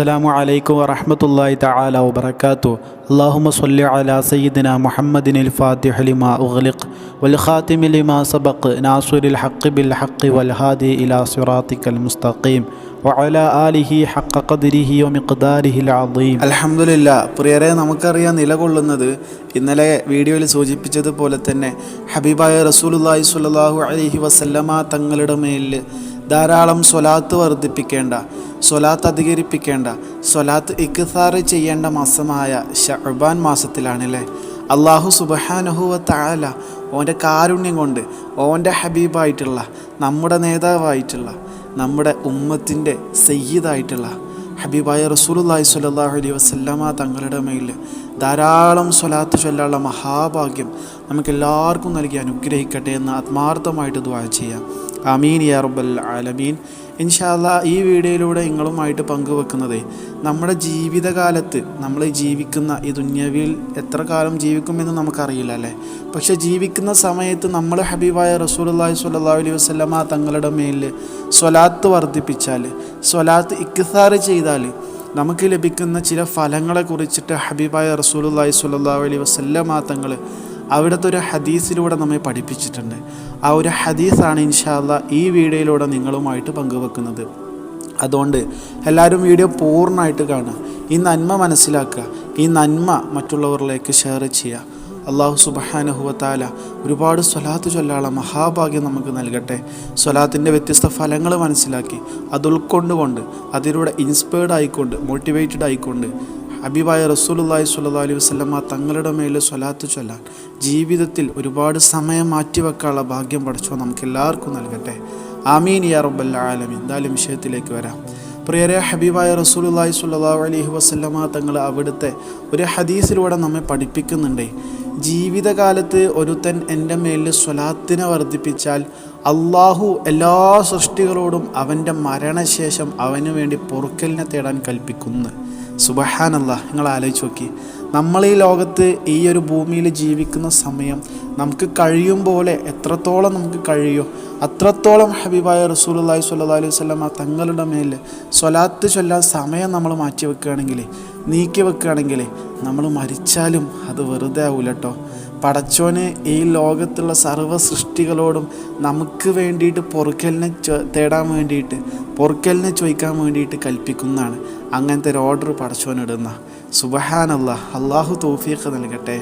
السلام عليكم ورحمة الله تعالى وبركاته اللهم صل على سيدنا محمد الفاتح لما أغلق والخاتم لما سبق ناصر الحق بالحق والهادي إلى صراطك المستقيم وعلى آله حق قدره ومقداره العظيم അലഹമില്ല പ്രിയരെ നമുക്കറിയാം നിലകൊള്ളുന്നത് ഇന്നലെ വീഡിയോയിൽ സൂചിപ്പിച്ചതുപോലെ തന്നെ ഹബീബായ റസൂലുല്ലാഹി സ്വല്ലല്ലാഹു അലൈഹി വസല്ലമ തങ്ങളുടെ മേലിൽ ധാരാളം സ്വലാത്ത് വർദ്ധിപ്പിക്കേണ്ട സ്വലാത്ത് അധികരിപ്പിക്കേണ്ട സ്വലാത്ത് ഇക്സാറ് ചെയ്യേണ്ട മാസമായ ഷഅബാൻ മാസത്തിലാണല്ലേ? അള്ളാഹു സുബഹാനുഹുവ താല ഓന്റെ കാരുണ്യം കൊണ്ട് ഓന്റെ ഹബീബായിട്ടുള്ള നമ്മുടെ നേതാവായിട്ടുള്ള നമ്മുടെ ഉമ്മത്തിന്റെ സയ്യിദായിട്ടുള്ള ഹബീബായ റസൂലുല്ലാഹി സ്വല്ലല്ലാഹു അലൈഹി വസല്ലമ തങ്ങളുടെ മേൽ ധാരാളം സ്വലാത്ത് ചൊല്ലാനുള്ള മഹാഭാഗ്യം നമുക്കെല്ലാവർക്കും നൽകി അനുഗ്രഹിക്കട്ടെ എന്ന് ആത്മാർത്ഥമായിട്ട് ദ്വാ ചെയ്യാം. അമീൻ യാ റബ്ബൽ ആലമീൻ. ഇൻഷാല്ല ഈ വീഡിയോയിലൂടെ നിങ്ങളുമായിട്ട് പങ്കുവെക്കുന്നത് നമ്മുടെ ജീവിതകാലത്ത് നമ്മൾ ജീവിക്കുന്ന ഈ ദുന്യവിൽ എത്ര കാലം ജീവിക്കുമെന്ന് നമുക്കറിയില്ല അല്ലേ? പക്ഷേ ജീവിക്കുന്ന സമയത്ത് നമ്മൾ ഹബീബായ റസൂലുള്ളാഹി സ്വല്ലല്ലാഹു അലൈഹി വസല്ലമ തങ്ങളുടെ മേലിൽ സ്വലാത്ത് വർദ്ധിപ്പിച്ചാൽ സ്വലാത്ത് ഇക്സാർ ചെയ്താൽ നമുക്ക് ലഭിക്കുന്ന ചില ഫലങ്ങളെ കുറിച്ചിട്ട് ഹബീബായ റസൂലുള്ളാഹി സ്വല്ലല്ലാഹു അലൈഹി വസല്ലമ തങ്ങൾ അവിടുത്തെ ഒരു ഹദീസിലൂടെ നമ്മെ പഠിപ്പിച്ചിട്ടുണ്ട്. ആ ഒരു ഹദീസാണ് ഇൻഷാല്ല ഈ വീഡിയോയിലൂടെ നിങ്ങളുമായിട്ട് പങ്കുവെക്കുന്നത്. അതുകൊണ്ട് എല്ലാവരും വീഡിയോ പൂർണമായിട്ട് കാണുക. ഈ നന്മ മനസ്സിലാക്കുക. ഈ നന്മ മറ്റുള്ളവരിലേക്ക് ഷെയർ ചെയ്യുക. അള്ളാഹു സുബഹാനഹുവത്താല ഒരുപാട് സ്വലാത്ത് ചൊല്ലാള മഹാഭാഗ്യം നമുക്ക് നൽകട്ടെ. സ്വലാത്തിന്റെ വ്യത്യസ്ത ഫലങ്ങൾ മനസ്സിലാക്കി. അത് ഉൾക്കൊണ്ടുകൊണ്ട് അതിലൂടെ ഇൻസ്പയർഡ് ആയിക്കൊണ്ട് മോട്ടിവേറ്റഡ് ആയിക്കൊണ്ട് ഹബീബായ റസൂലുല്ലാഹി സ്വല്ലല്ലാഹു അലൈഹി വസല്ലമ തങ്ങളുടെ മേൽ സ്വലാത്ത് ചൊല്ലാൻ ജീവിതത്തിൽ ഒരുപാട് സമയം മാറ്റിവെക്കാനുള്ള ഭാഗ്യം പഠിച്ചോ നമുക്ക് എല്ലാവർക്കും നൽകട്ടെ. ആമീൻ യാ റബ്ബല്ല ആലമീൻ. എന്തായാലും വിഷയത്തിലേക്ക് വരാം. പ്രിയരെ ഹബീബായ റസൂലുല്ലാഹി സ്വല്ലല്ലാഹു അലൈഹി വസ്ലമ തങ്ങൾ അവിടുത്തെ ഒരു ഹദീസിലൂടെ നമ്മെ പഠിപ്പിക്കുന്നുണ്ട്. ജീവിതകാലത്ത് ഒരുത്തൻ എന്റെ മേലിൽ സ്വലാത്തിനെ വർദ്ധിപ്പിച്ചാൽ അള്ളാഹു എല്ലാ സൃഷ്ടികളോടും അവന്റെ മരണശേഷം അവന് വേണ്ടി പൊറുക്കലിനെ തേടാൻ കൽപ്പിക്കുന്നു. സുബഹാനല്ല നിങ്ങൾ ആലോചിച്ച് നോക്കി. നമ്മൾ ഈ ലോകത്ത് ഈ ഒരു ഭൂമിയിൽ ജീവിക്കുന്ന സമയം നമുക്ക് കഴിയും പോലെ എത്രത്തോളം നമുക്ക് കഴിയോ അത്രത്തോളം ഹബീബായ റസൂലുള്ളാഹി സ്വല്ലല്ലാഹു അലൈഹി വസല്ലമ തങ്ങളുടെ മേൽ സ്വലാത്ത് ചൊല്ലാൻ സമയം നമ്മൾ മാറ്റി വെക്കുകയാണെങ്കിൽ നീക്കി വെക്കുകയാണെങ്കിൽ നമ്മൾ മരിച്ചാലും അത് വെറുതെ ആവൂല കേട്ടോ പടച്ചോന് ഈ ലോകത്തുള്ള സർവ സൃഷ്ടികളോടും നമുക്ക് വേണ്ടിയിട്ട് പൊറുക്കലിനെ തേടാൻ വേണ്ടിയിട്ട് പൊറുക്കലിനെ ചോദിക്കാൻ വേണ്ടിയിട്ട് കൽപ്പിക്കുന്നതാണ്. അങ്ങനത്തെ ഒരു ഓർഡർ പടച്ചോനിടുന്ന സുബഹാനല്ല അള്ളാഹു തോഫീഖ് നൽകട്ടെ.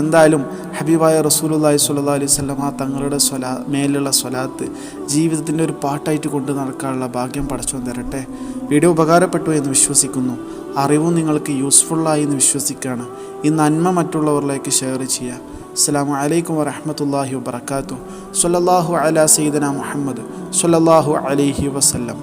എന്തായാലും ഹബീബായ റസൂലുല്ലാഹി സ്വല്ലാ അലൈഹി ആ തങ്ങളുടെ സ്വലാ മേലുള്ള സ്വലാത്ത് ജീവിതത്തിന്റെ ഒരു പാട്ടായിട്ട് കൊണ്ട് നടക്കാനുള്ള ഭാഗ്യം പടച്ചോൻ തരട്ടെ. വീഡിയോ ഉപകാരപ്പെട്ടു എന്ന് വിശ്വസിക്കുന്നു. അറിവും നിങ്ങൾക്ക് യൂസ്ഫുള്ളായി എന്ന് വിശ്വസിക്കുകയാണ്. ഈ നന്മ മറ്റുള്ളവരിലേക്ക് ഷെയർ ചെയ്യുക. അസ്സാം വലൈക്കും വറഹമത്തല്ലാഹി വബർക്കാത്തു സല്ലാഹു അല സീദന മുഹമ്മദ്. സല്ലാഹു അലൈഹി വസല്ലം.